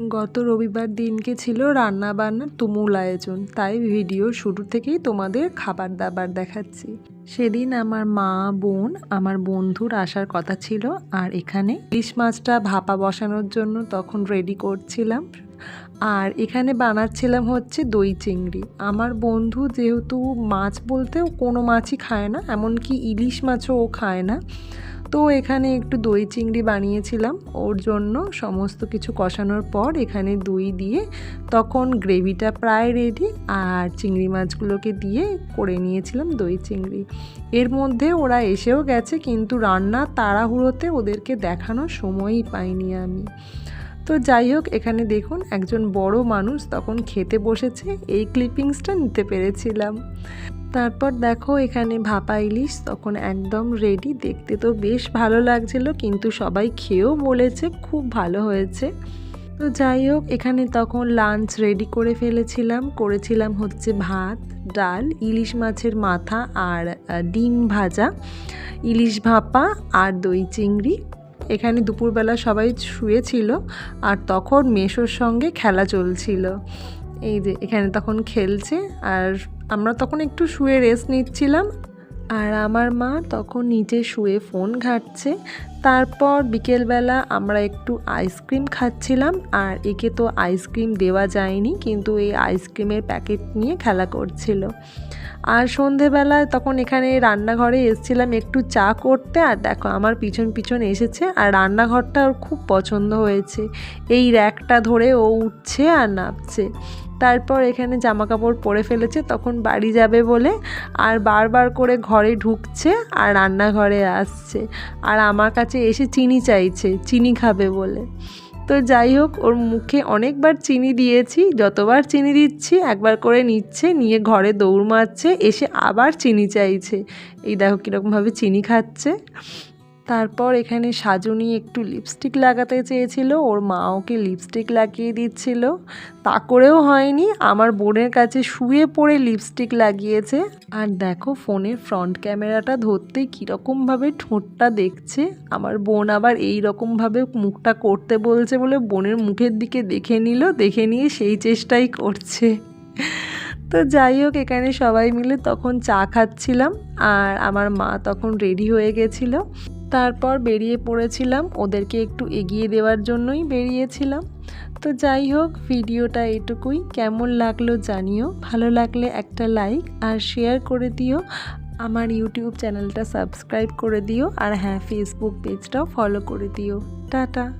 গত রবিবার দিনকে ছিল রান্না বান্নার তুমুল আয়োজন, তাই ভিডিও শুরু থেকেই তোমাদের খাবার দাবার দেখাচ্ছি। সেদিন আমার মা, বোন, আমার বন্ধুর আসার কথা ছিল, আর এখানে ইলিশ মাছটা ভাপা বসানোর জন্য তখন রেডি করছিলাম। আর এখানে বানাচ্ছিলাম হচ্ছে দই চিংড়ি। আমার বন্ধু যেহেতু মাছ বলতেও কোনো মাছই খায় না, এমনকি ইলিশ মাছও ও খায় না। তো এখানে একটু দই চিংড়ি বানিয়েছিলাম। ওর জন্য সমস্ত কিছু কষানোর পর এখানে দই দিয়ে তখন গ্রেভিটা প্রায় রেডি আর চিংড়ি মাছগুলোকে দিয়ে করে নিয়েছিলাম দই চিংড়ি। এর মধ্যে ওরা এসেও গেছে, কিন্তু রান্না তাড়াহুড়োতে ওদেরকে দেখানোর সময়ই পাইনি আমি। তো যাই হোক, এখানে দেখুন একজন বড় মানুষ তখন খেতে বসেছে, এই ক্লিপিংসটা নিতে পেরেছিলাম। তারপর দেখো এখানে ভাপা ইলিশ তখন একদম রেডি দেখতে তো বেশ ভালো লাগছিল, কিন্তু সবাই খেয়েও বলেছে খুব ভালো হয়েছে। তো যাই হোক, এখানে তখন লাঞ্চ রেডি করে ফেলেছিলাম, করেছিলাম হচ্ছে ভাত, ডাল, ইলিশ মাছের মাথা আর ডিম ভাজা, ইলিশ ভাপা আর দই চিংড়ি। এখানে দুপুরবেলা সবাই শুয়েছিল আর তখন মেশোর সঙ্গে খেলা চলছিল। এই যে, এখানে তখন খেলছে আর আমরা তখন একটু শুয়ে রেস্ট নিচ্ছিলাম। আর আমার মা তখন নিচে শুয়ে ফোন ঘাটছে। তারপর বিকেলবেলা আমরা একটু আইসক্রিম খাচ্ছিলাম, আর একে তো আইসক্রিম দেওয়া যায়নি, কিন্তু এই আইসক্রিমের প্যাকেট নিয়ে খেলা করছিল। আর সন্ধেবেলায় তখন এখানে রান্নাঘরে এসেছিলাম একটু চা করতে, আর দেখো আমার পিছন পিছন এসেছে, আর রান্নাঘরটা ওর খুব পছন্দ হয়েছে। এই র্যাকটা ধরে ও উঠছে আর নামছে। তারপর এখানে জামা কাপড় পরে ফেলেছে, তখন বাড়ি যাবে বলে, আর বারবার করে ঘরে ঢুকছে আর রান্নাঘরে আসছে। আর আমার কাছে এসে চিনি চাইছে, চিনি খাবে বলে। তো যাই হোক, ওর মুখে অনেকবার চিনি দিয়েছি, যতবার চিনি দিচ্ছি, একবার করে নিচ্ছে, নিয়ে ঘরে দৌড় মারছে, এসে আবার চিনি চাইছে। এই দেখো কীরকমভাবে চিনি খাচ্ছে। তারপর এখানে সাজুনি একটু লিপস্টিক লাগাতে চেয়েছিল, ওর মা ওকে লিপস্টিক লাগিয়ে দিচ্ছিল। তা করেও হয়নি, আমার বোনের কাছে শুয়ে পড়ে লিপস্টিক লাগিয়েছে। আর দেখো ফোনের ফ্রন্ট ক্যামেরাটা ধরতেই কীরকমভাবে ঠোঁটটা দেখছে। আমার বোন আবার এই রকমভাবে মুখটা করতে বলছে বলে বোনের মুখের দিকে দেখে নিল, দেখে নিয়ে সেই চেষ্টাই করছে। তো যাই হোক, এখানে সবাই মিলে তখন চা খাচ্ছিলাম, আর আমার মা তখন রেডি হয়ে গেছিল। তারপর বেরিয়ে পড়েছিলাম। ওদেরকে একটু এগিয়ে দেওয়ার জন্যই বেরিয়েছিলাম। তো যাই হোক, ভিডিওটা এটুকুই। কেমন লাগল জানিও। ভালো লাগলে একটা লাইক আর শেয়ার করে দিও। আমার ইউটিউব চ্যানেলটা সাবস্ক্রাইব করে দিও। আর হ্যাঁ ফেসবুক পেজটাও ফলো করে দিও। টাটা।